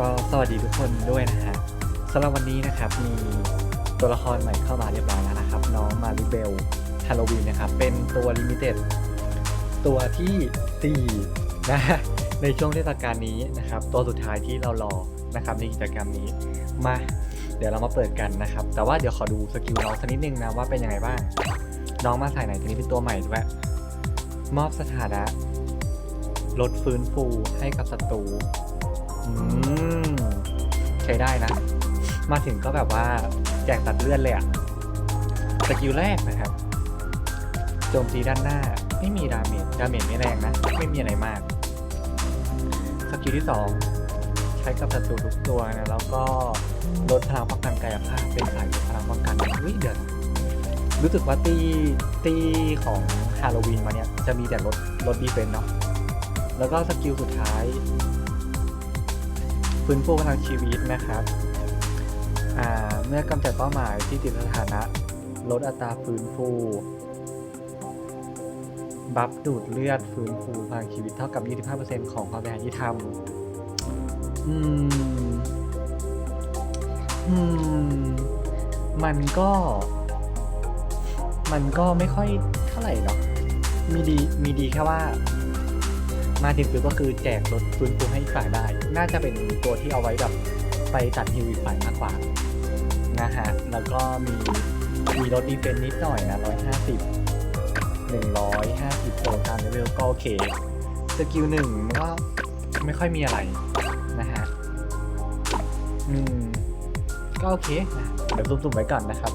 ก็สวัสดีทุกคนด้วยนะฮะสำหรับวันนี้นะครับมีตัวละครใหม่เข้ามาเรียบร้อยแล้วนะครับ น้องมาริเบลฮาโลวีนนะครับ เป็นตัวลิมิเต็ดตัวที่ 4นะฮะในช่วงเทศกาลนี้นะครับ ตัวสุดท้ายที่เรารอนะครับในกิจกรรมนี้มาเดี๋ยวเรามาเปิดกันนะครับ แต่ว่าเดี๋ยวขอดูสกิลน้องสักนิดนึงนะว่าเป็นยังไงบ้าง น้องมาใส่ไหนตัวนี้เป็นตัวใหม่ด้วยมอบสถานะลดฟื้นฟูให้กับศัตรู อืมใช้ได้นะ มาถึงก็แบบว่าแจกตัดเลือดเลยอะสกิลแรกนะครับ โจมตีด้านหน้า ไม่มีดาเมจ ดาเมจไม่แรงนะ ไม่มีอะไรมาก สกิลที่ 2 ใช้กับศัตรูทุกตัวนะ แล้วก็ลดพลังป้องกันกายภาพ เป็นสายพลังป้องกันวิเดือดรู้สึกว่าตีตีของฮาโลวีนมาเนี่ย จะมีแต่ลดลดดีเฟนต์เนาะ แล้วก็สกิลสุดท้าย ฟื้นฟูพลังชีวิตนะครับอ่าเมื่อกำจัดเป้าหมายที่ติดสถานะ ลดอัตราฟื้นฟู บัฟดูดเลือดฟื้นฟูพลังชีวิตเท่ากับ 25%ของความเป็นที่ทำอืม อืม มันก็ มันก็ไม่ค่อยเท่าไหร่เนาะมีดี มีดีแค่ว่า มาถึงปุ๊บก็คือแจกรถฟื้นฟูให้อีกฝ่ายได้ น่าจะเป็นตัวที่เอาไว้แบบไปตัดฮิวอีกฝ่ายมากกว่านะฮะ แล้วก็มีมีรถดีเฟนนิดหน่อยนะร้อยห้าสิบหนึ่งร้อยห้าสิบโซนตามเลเวลก็โอเค สกิลหนึ่งมันก็ไม่ค่อยมีอะไรนะฮะ อืม ก็โอเคนะเดี๋ยวสุ่มๆไว้ก่อนนะครับ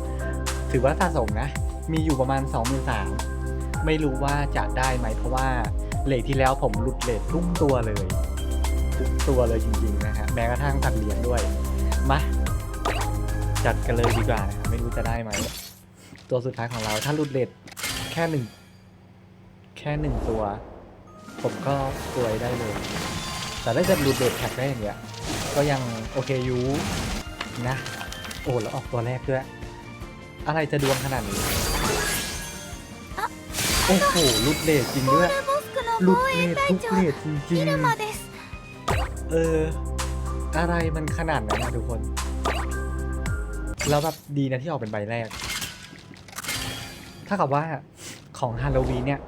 ถือว่าสะสมนะ มีอยู่ประมาณ 2 3 0 0 0ไม่รู้ว่าจะได้ไหมเพราะว่า เลทที่แล้วผมหลุดเลททุกตัวเลยทุกตัวเลยจริงๆนะฮะแม้กระทั่งสัตว์เลียงด้วยมาจัดกันเลยดีกว่านะไม่รู้จะได้ไหมตัวสุดท้ายของเราถ้าหลุดเลทแค่หนึ่งแค่หนึ่งตัว ผมก็สวยได้เลย แต่ถ้าจะหลุดเลทแท็กได้อย่างเงี้ยก็ยังโอเคอยู่นะโอ้แล้วออกตัวแรกด้วย อะไรจะดวงขนาดนี้ โอ้โหลุดเลทจริงด้วย หลุดเลททุกเลทจริงๆ เออ อะไรมันขนาดนั้นนะทุกคน แล้วแบบดีนะที่ออกเป็นใบแรก ถ้ากับว่าของฮาโลวีเนี่ย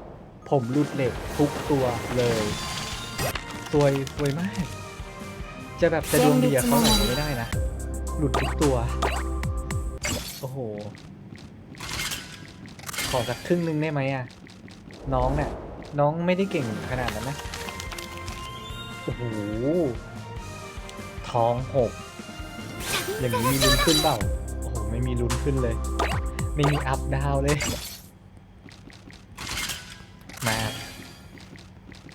ผมหลุดเลททุกตัวเลยสวยสวยมาก จะแบบจะดวงดีอะเขาหน่อยไม่ได้นะ หลุดทุกตัว โอ้โห ขอสักครึ่งนึงได้ไหมอะน้องเนี่ย น้องไม่ได้เก่งขนาดนั้นนะ โอ้โหท้องหก อย่างนี้มีลุ้นขึ้นเปล่า โอ้โห ไม่มีลุ้นขึ้นเลย ไม่มีอัพดาวเลย มา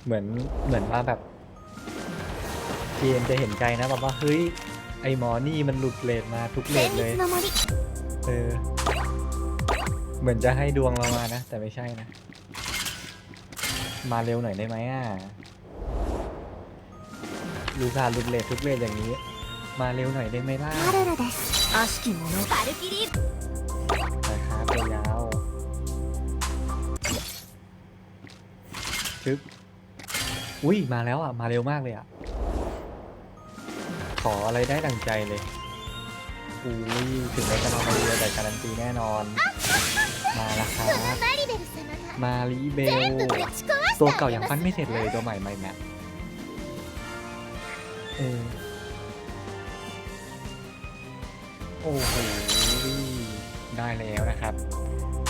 เหมือน เหมือนว่าแบบ เกมจะเห็นใจนะแบบว่า เฮ้ย ไอหมอนี่มันหลุดเลดมาทุกเลดเลย เออ เหมือนจะให้ดวงเรามานะ แต่ไม่ใช่นะ มาเร็วหน่อยได้ไหมอ่ะลูซาห์หลุดเลททุกเลทอย่างนี้ มาเร็วหน่อยได้ไหมล่ะ マルルです悪しき者バルキリー ไปครับยาวๆชึบอุ้ย มาแล้วอ่ะ มาเร็วมากเลยอ่ะ ขออะไรได้ดังใจเลย อุ้ย ถึงแม้จะมาคนเดียวแต่การันตีแน่นอน มาแล้วครับ マリベル様が มารีเบล 全部ぶち壊して ตัวเก่ายังปั้นไม่เสร็จเลยตัวใหม่ใหม่แมทเออโอ้โหได้แล้วนะครับ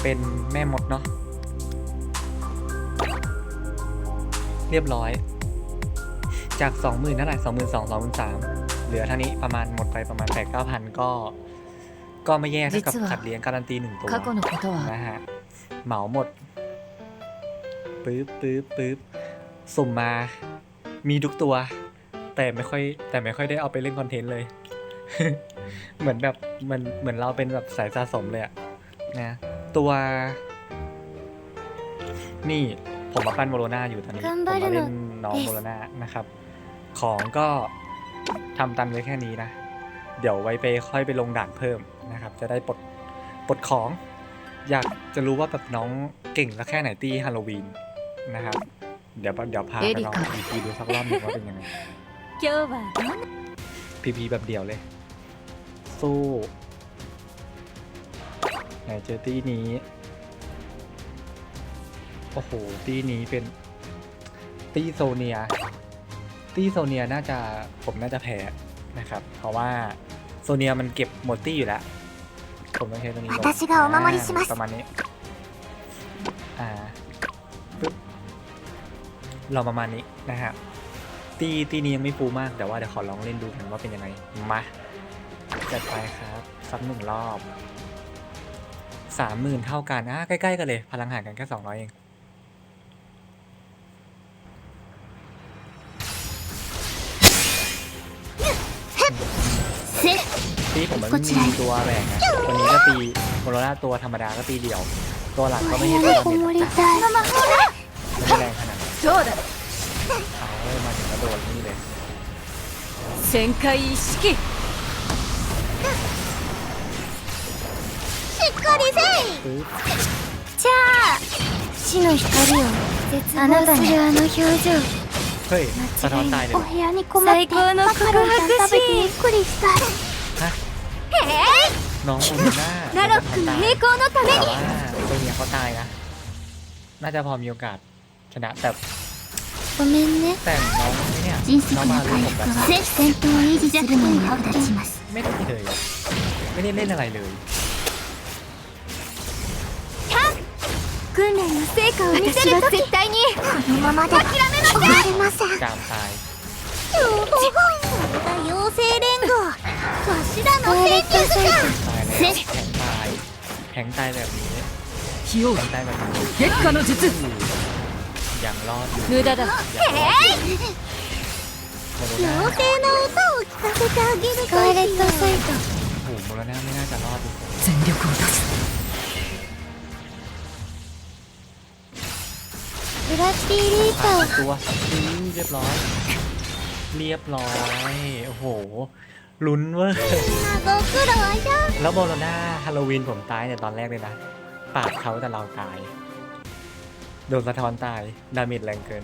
เป็นแม่หมดเนาะเรียบร้อย จากสองหมื่นเท่าไหร่สองหมื่นสองสองหมื่นสามเหลือเท่านี้ประมาณหมดไปประมาณแปดเก้าพันก็ ก็ไม่แย่เท่ากับขัดเลี้ยงการันตีหนึ่งตัวนะฮะเหมาหมด ปึ๊บปึ๊บปึ๊บสุ่มมา มีทุกตัว แต่ไม่ค่อยแต่ไม่ค่อยได้เอาไปเล่นคอนเทนต์เลย เหมือนแบบเหมือนเหมือนเราเป็นแบบสายสะสมเลยอะนะ ตัว นี่ผมมาปั้นโมโรนาอยู่ตอนนี้ ผมมาเล่นน้องโมโรนานะครับ ของก็ทำตันไว้แค่นี้นะ เดี๋ยวไว้ไปค่อยไปลงด่านเพิ่มนะครับ จะได้ปลดปลดของ อยากจะรู้ว่าแบบน้องเก่งแล้วแค่ไหนตีฮาโลวีน นะครับ เดี๋ยวเดี๋ยวพาไปลองอีกทีดูสักรอบหนึงว่าเป็นยังไง 今日はどんな พีพีแบบเดียวเลย สู้ไหนเจอตี้นี้ โอ้โห ตี้นี้เป็น ตี้โซเนีย ตี้โซเนียน่าจะผมน่าจะแพ้นะครับ เพราะว่าโซเนียมันเก็บหมดตี้อยู่แล้ว ผมต้องใช้ตัวนี้ลง 私がお守りします ประมาณนี้ อ่าปึ๊บ เราประมาณนี้นะฮะตีตีนี้ยังไม่ฟูมากแต่ว่าเดี๋ยวขอลองเล่นดูกันว่าเป็นยังไงมาจัดไปครับซักหนึ่งรอบสามหมื่นเท่ากันอะใกล้ๆกันเลย พลังห่างกันแค่สองร้อยเองตีผมมันมีตัวแรงนะวันนี้ก็ตีโคโรนาตัวธรรมดาก็ตีเดียว ตัวหลักก็ไม่ใช่ตัวเด่นไม่แรงขนาด นั้น そうだ เอามาถึงกระโดดนี่เลย 旋回意識しっかりせい ปึ๊บ じゃあ死の光をあなたにあの表情 เฮ้ยสะท้อนตายเลย お部屋にこもってマカロンさん食べてゆっくりしたい ฮะ へい น้องโอเมน่า ナロックの栄光のため แต่ に ว่าตัวเนี้ยเขาตายนะ น่าจะพอมีโอกาส ชนะ แต่ ごめんね แต่น้องเนี่ย 迅速 น้อง な มาลู 回 กผม 復 แบบ は戦闘を維持するのに役立ちます ไม่ได้เลยอะไม่ได้เล่นอะไรเลย 訓練の成果を見せると絶対にこのままでは終われません จามตาย 妖精連合わしらの戦術か ตายแล้วแข็งตายแข็งตายแบบนี้ 費用 แข็งตายแบบนี้ 月下の術 ยังรอดอยู่ 無駄だ ยังรอดอยู่โมโรนา 妖精の歌を聴かせてあげるスカーレットサイト โอ้โหโมโรนาไม่น่าจะรอดเลย 全力を出すブラッディリー ผ่าน ター ตัวอือเรียบร้อย เรียบร้อย โอ้โห ลุ้นเว้ย ご苦労じゃ แล้วโมโรนาฮาโลวีนผมตายเนี่ยตอนแรกเลยนะ ปาดเขาแต่เราตาย โดนสะท้อนตาย ดาเมจแรงเกิน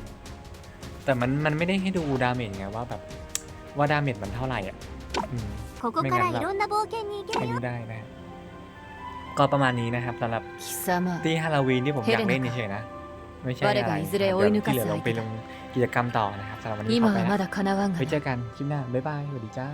แต่มันมันไม่ได้ให้ดูดาเมจไงว่าแบบ ว่าดาเมจมันเท่าไหร่อ่ะอืม ここからいろんな冒険に行け ไม่ るよ รู้ได้นะ ก็ประมาณนี้นะครับสำหรับ 貴様 ที่ฮาโลวีนที่ผมอยากเล่นเฉยๆนะ ไม่ใช่อะไร 我がいずれ เดี๋ยว 追い抜かす ที่เหลือลงไปลงกิจกรรมต่อนะครับสำหรับวันนี้ข 今 อไป は นะ まだかなわんが ไว้เจอกันคลิปหน้า บ๊ายบาย สวัสดีจ้า